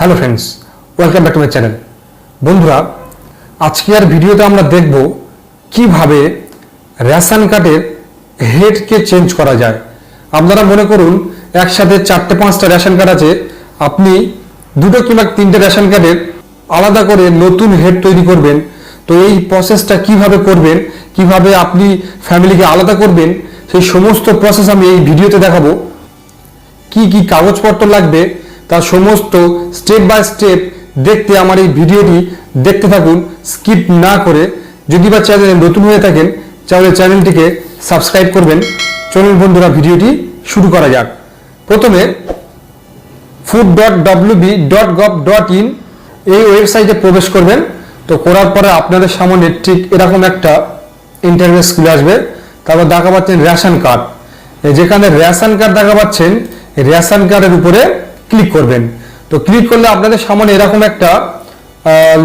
Hello friends welcome back to my channel বন্ধুরা, আজকে আর ভিডিওতে আমরা দেখব কীভাবে রেশন কার্ডের হেডকে চেঞ্জ করা যায়। আপনারা মনে করুন, একসাথে চারটে, পাঁচটা রেশন কার্ড আছে। আপনি দুটো কিংবা তিনটে রেশন কার্ডের আলাদা করে নতুন হেড তৈরি করবেন। তো এই প্রসেসটা কীভাবে করবেন, কীভাবে আপনি ফ্যামিলিকে আলাদা করবেন, সেই সমস্ত প্রসেস আমি এই ভিডিওতে দেখাবো। কি কি কাগজপত্র লাগবে তার সমস্ত স্টেপ বাই স্টেপ দেখতে আমার এই ভিডিওটি দেখতে থাকুন স্কিপ না করে। যদি বা চ্যানেলে নতুন হয়ে থাকেন, তাহলে চ্যানেলটিকে সাবস্ক্রাইব করবেন। চলুন বন্ধুরা, ভিডিওটি শুরু করা যাক। প্রথমে food dot WB dot gov dot in এই ওয়েবসাইটে প্রবেশ করবেন। তো করার পরে আপনাদের সামনে ঠিক এরকম একটা ইন্টারভিউ খুলে আসবে। তারপর দেখা পাচ্ছেন রেশন কার্ড যেখানে রেশন কার্ড দেখা পাচ্ছেন রেশন কার্ডের উপরে ক্লিক করবেন। তো ক্লিক করলে আপনাদের সামনে এরকম একটা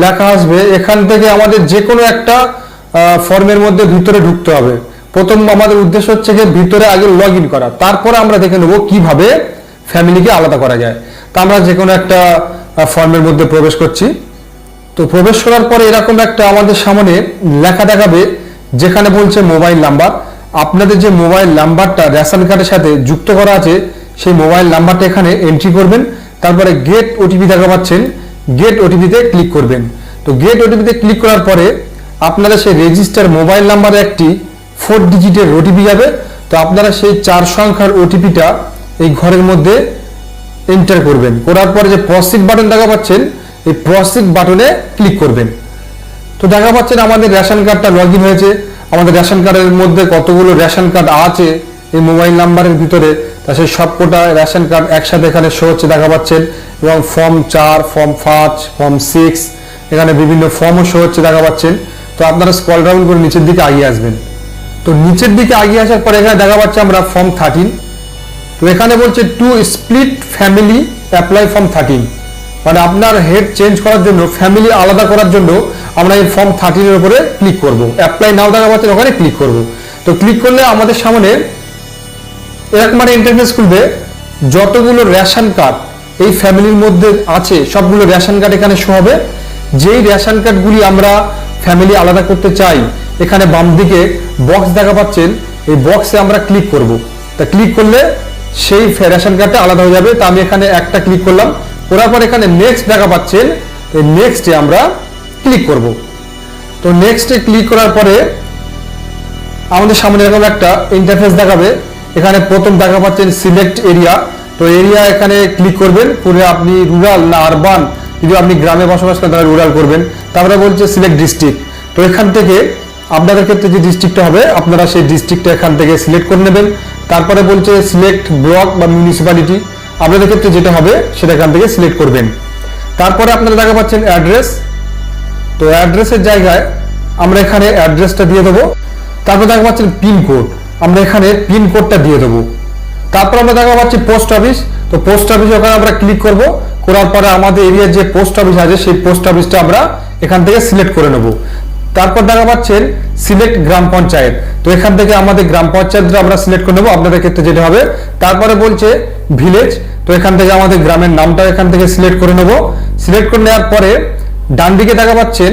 লেখা আসবে। এখান থেকে আমাদের যে কোনো একটা ফর্মের মধ্যে ভিতরে ঢুকতে হবে। প্রথম আমাদের উদ্দেশ্য হচ্ছে যে ভিতরে আগে লগ ইন করা। তারপরে আমরা দেখে নেব কীভাবে ফ্যামিলিকে আলাদা করা যায়। তা আমরা যে কোনো একটা ফর্মের মধ্যে প্রবেশ করছি। তো প্রবেশ করার পরে এরকম একটা আমাদের সামনে লেখা দেখাবে, যেখানে বলছে মোবাইল নাম্বার আপনাদের যে মোবাইল নাম্বারটা রেশন কার্ডের সাথে যুক্ত করা আছে সেই মোবাইল নাম্বারটা এখানে এন্ট্রি করবেন, তারপরে গেট ওটিপি দেখা পাচ্ছেন গেট ওটিপিতে ক্লিক করবেন। তো গেট ওটিপিতে ক্লিক করার পরে আপনারা সেই রেজিস্টার মোবাইল নাম্বারে একটি ফোর ডিজিটের ওটিপি যাবে। তো আপনারা সেই চার সংখ্যার ওটিপিটা এই ঘরের মধ্যে এন্টার করবেন। করার পরে যে প্রসিড বাটন দেখা পাচ্ছেন, এই প্রসিড বাটনে ক্লিক করবেন। তো দেখা পাচ্ছেন আমাদের রেশন কার্ডটা লগ হয়েছে। আমাদের রেশন কার্ডের মধ্যে কতগুলো রেশন কার্ড আছে এই মোবাইল নাম্বারের ভিতরে? তা সেই সবকটা রেশন কার্ড একসাথে এখানে শো হচ্ছে, দেখা পাচ্ছেন। এবং ফর্ম চার ফর্ম পাঁচ ফর্ম সিক্স এখানে বিভিন্ন ফর্মও শো হচ্ছে, দেখা পাচ্ছেন। তো আপনারা স্কল ডাউন করে নিচের দিকে আগিয়ে আসবেন। তো নিচের দিকে আগিয়ে আসার পর এখানে দেখা পাচ্ছে আমরা ফর্ম থার্টিন তো এখানে বলছে to split family apply form thirteen মানে আপনার হেড চেঞ্জ করার জন্য ফ্যামিলি আলাদা করার জন্য আমরা এই ফর্ম থার্টিনের উপরে ক্লিক করব। অ্যাপ্লাই নাও দেখা পাচ্ছেন, ওখানে ক্লিক করব। তো ক্লিক করলে আমাদের সামনে এরকম মানে ইন্টারফেস খুলবে, যতগুলো রেশন কার্ড এই ফ্যামিলির মধ্যে আছে, সবগুলো রেশন কার্ড এখানে শো হবে। যেই রেশন কার্ডগুলি আমরা ফ্যামিলি আলাদা করতে চাই, এখানে বাম দিকে বক্স দেখা পাচ্ছেন, এই বক্সে আমরা ক্লিক করব। তা ক্লিক করলে সেই রেশন কার্ডটা আলাদা হয়ে যাবে। তা আমি এখানে একটা ক্লিক করলাম, করার পর এখানে নেক্সট দেখা পাচ্ছেন, এই নেক্সটে আমরা ক্লিক করব। তো নেক্সটে ক্লিক করার পরে আমাদের সামনে এরকম একটা ইন্টারফেস দেখাবে। এখানে প্রথম দেখা পাচ্ছেন সিলেক্ট এরিয়া। তো এরিয়া এখানে ক্লিক করবেন, করে আপনি রুরাল না আরবান যদি আপনি গ্রামে বসবাস করেন তাহলে রুরাল করবেন। তারপরে বলছে সিলেক্ট ডিস্ট্রিক্ট তো এখান থেকে আপনাদের ক্ষেত্রে যে ডিস্ট্রিক্টটা হবে, আপনারা সেই ডিস্ট্রিক্টটা এখান থেকে সিলেক্ট করে নেবেন। তারপরে বলছে সিলেক্ট ব্লক বা মিউনিসিপ্যালিটি আপনাদের ক্ষেত্রে যেটা হবে, সেটা এখান থেকে সিলেক্ট করবেন। তারপরে আপনারা দেখা পাচ্ছেন অ্যাড্রেস তো অ্যাড্রেসের জায়গায় আমরা এখানে অ্যাড্রেসটা দিয়ে দেবো। তারপর দেখা পাচ্ছেন পিনকোড আমরা এখানে পিনকোডটা দিয়ে দেবো। তারপর আমরা দেখা পাচ্ছি পোস্ট অফিস। তো পোস্ট অফিস ওখানে আমরা ক্লিক করব। করার পরে আমাদের এরিয়ার যে পোস্ট অফিস আছে, সেই পোস্ট অফিসটা আমরা এখান থেকে সিলেক্ট করে নেব। তারপর দেখা পাচ্ছেন সিলেক্ট গ্রাম পঞ্চায়েত। তো এখান থেকে আমাদের গ্রাম পঞ্চায়েতটা আমরা সিলেক্ট করে নেব। আপনাদের ক্ষেত্রে যেটা হবে, তারপরে বলছে ভিলেজ। তো এখান থেকে আমাদের গ্রামের নামটা এখান থেকে সিলেক্ট করে নেব। সিলেক্ট করে নেওয়ার পরে ডান দিকে দেখা পাচ্ছেন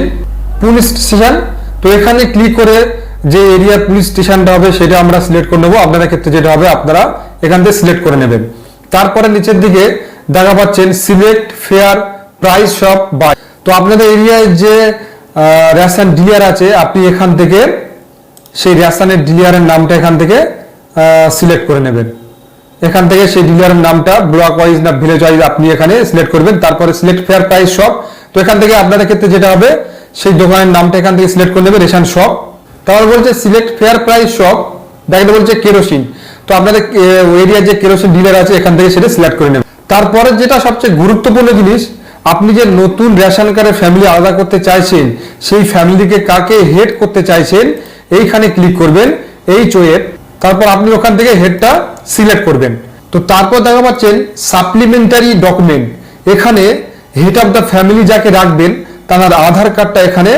পুলিশ স্টেশন। তো এখানে ক্লিক করে যে এরিয়ার পুলিশ স্টেশনটা হবে সেটা আমরা সিলেক্ট করে নেব। আপনাদের ক্ষেত্রে যেটা হবে, আপনারা এখান থেকে সিলেক্ট করে নেবেন। তারপরে নিচের দিকে দেখা পাচ্ছেন select fair price shop by. তো আপনাদের এরিয়ায় যে রেশন ডিলার আছে, আপনি এখান থেকে সেই রেশনের ডিলারের নামটা এখান থেকে সিলেক্ট করে নেবেন। এখান থেকে সেই ডিলারের নামটা ব্লক ওয়াইজ না ভিলেজ ওয়াইজ আপনি এখানে সিলেক্ট করবেন। তারপরে সিলেক্ট ফেয়ার প্রাইস শপ। তো এখান থেকে আপনাদের ক্ষেত্রে যেটা হবে, সেই দোকানের নামটা এখান থেকে সিলেক্ট করে নেবেন, রেশন শপ। তারপর বলছে সিলেক্ট ফেয়ার প্রাইস শপ দেখলে বলছে কেরোসিন তো আপনাদের এরিয়ার যে কেরোসিন ডিলার আছে, এখান থেকে সেটা সিলেক্ট করে নেবেন। তারপরে যেটা সবচেয়ে গুরুত্বপূর্ণ জিনিস, আপনি যে নতুন রেশন কার্ডের ফ্যামিলি আলাদা করতে চাইছেন, সেই ফ্যামিলিকে কাকে হেড করতে চাইছেন, এইখানে ক্লিক করবেন এই চোয়ের তারপর আপনি ওখান থেকে হেডটা সিলেক্ট করবেন। তো তারপর দেখা পাচ্ছেন সাপ্লিমেন্টারি ডকুমেন্ট এখানে হেড অফ দ্য ফ্যামিলি যাকে রাখবেন, তার আধার কার্ডটা এখানে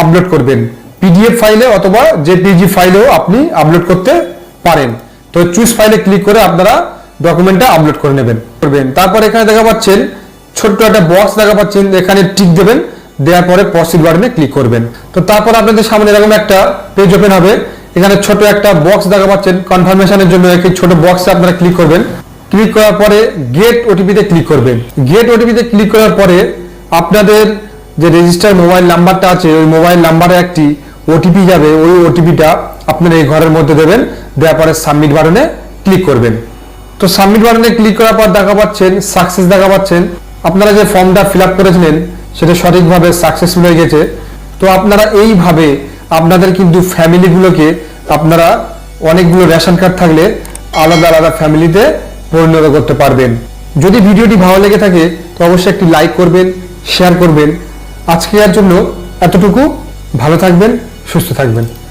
আপলোড করবেন। পিডিএফ ফাইলে অথবা জেপিজি ফাইলেও আপনি আপলোড করতে পারেন। তো চুজ ফাইলে ক্লিক করে আপনারা ডকুমেন্টটা আপলোড করে নেবেন, করবেন। তারপর এখানে দেখা পাচ্ছেন, ছোট্ট একটা বক্স দেখা পাচ্ছেন, এখানে টিক দেবেন, দেওয়ার পরে প্রসিড বাটনে ক্লিক করবেন। তো তারপর আপনাদের সামনে এরকম একটা পেজ ওপেন হবে। এখানে ছোট একটা বক্স দেখা পাচ্ছেন কনফার্মেশনের জন্য একটি ছোট বক্সে আপনারা ক্লিক করবেন। ক্লিক করার পরে গেট ওটিপিতে ক্লিক করবেন। গেট ওটিপিতে ক্লিক করার পরে আপনাদের যে রেজিস্টার মোবাইল নাম্বারটা আছে, ওই মোবাইল নাম্বারে একটি ওটিপি যাবে, ওই ওটিপিটা আপনারা এই ঘরের মধ্যে দেবেন, দেওয়ার পরে সাবমিট বাটনে ক্লিক করবেন। তো সাবমিট বাটনে ক্লিক করার পর দেখা পাচ্ছেন সাকসেস দেখা পাচ্ছেন। আপনারা যে ফর্মটা ফিল আপ করেছিলেন, সেটা সঠিকভাবে সাকসেসফুল হয়ে গেছে। তো আপনারা এইভাবে আপনাদের কিন্তু ফ্যামিলিগুলোকে আপনারা অনেকগুলো রেশন কার্ড থাকলে আলাদা আলাদা ফ্যামিলিতে পরিণত করতে পারবেন। যদি ভিডিওটি ভালো লেগে থাকে, তো অবশ্যই একটি লাইক করবেন শেয়ার করবেন। আজকে এর জন্য এতটুকু। ভালো থাকবেন। সুস্থ থাকবেন।